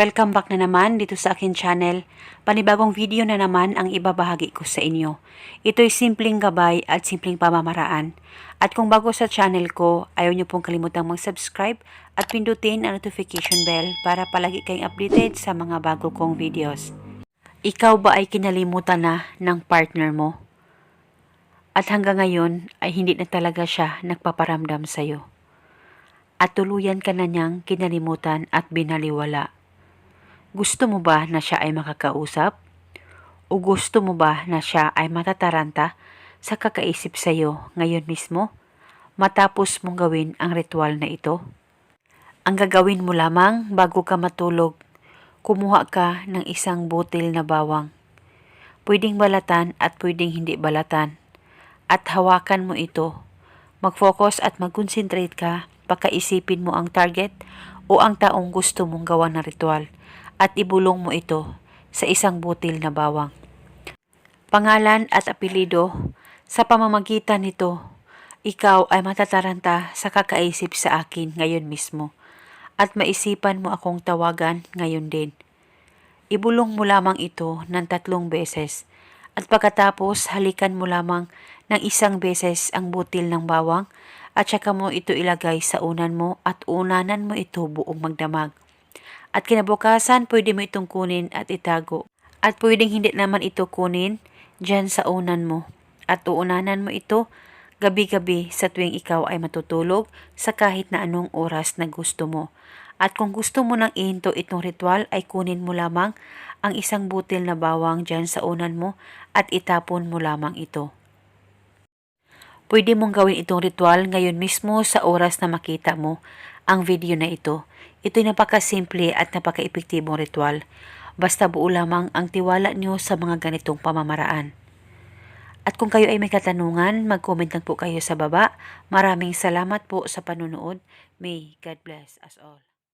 Welcome back na naman dito sa akin channel. Panibagong video na naman ang ibabahagi ko sa inyo. Ito'y simpleng gabay at simpleng pamamaraan. At kung bago sa channel ko, ayaw niyo pong kalimutang mag-subscribe at pindutin ang notification bell para palagi kayong updated sa mga bago kong videos. Ikaw ba ay kinalimutan na ng partner mo? At hanggang ngayon ay hindi na talaga siya nagpaparamdam sa'yo. At tuluyan ka na niyang kinalimutan at binaliwala. Gusto mo ba na siya ay makakausap? O gusto mo ba na siya ay matataranta sa kakaisip sa iyo ngayon mismo matapos mong gawin ang ritual na ito? Ang gagawin mo lamang bago ka matulog, kumuha ka ng isang butil na bawang. Pwedeng balatan at pwedeng hindi balatan. At hawakan mo ito. Mag-focus at mag-concentrate ka, pakaisipin mo ang target o ang taong gusto mong gawa ng ritual at ibulong mo ito sa isang butil na bawang. Pangalan at apelido, sa pamamagitan nito, ikaw ay matataranta sa kakaisip sa akin ngayon mismo at maisipan mo akong tawagan ngayon din. Ibulong mo lamang ito ng tatlong beses at pagkatapos halikan mo lamang ng isang beses ang butil ng bawang at saka mo ito ilagay sa unan mo at unanan mo ito buong magdamag. At kinabukasan, pwede mo itong kunin at itago. At pwedeng hindi naman ito kunin dyan sa unan mo. At uunanan mo ito gabi-gabi sa tuwing ikaw ay matutulog sa kahit na anong oras na gusto mo. At kung gusto mo nang ihinto itong ritual ay kunin mo lamang ang isang butil na bawang dyan sa unan mo at itapon mo lamang ito. Pwede mong gawin itong ritual ngayon mismo sa oras na makita mo ang video na ito. Ito'y napakasimple at napaka-epektibong ritual. Basta buo lamang ang tiwala nyo sa mga ganitong pamamaraan. At kung kayo ay may katanungan, mag-comment lang po kayo sa baba. Maraming salamat po sa panunood. May God bless us all.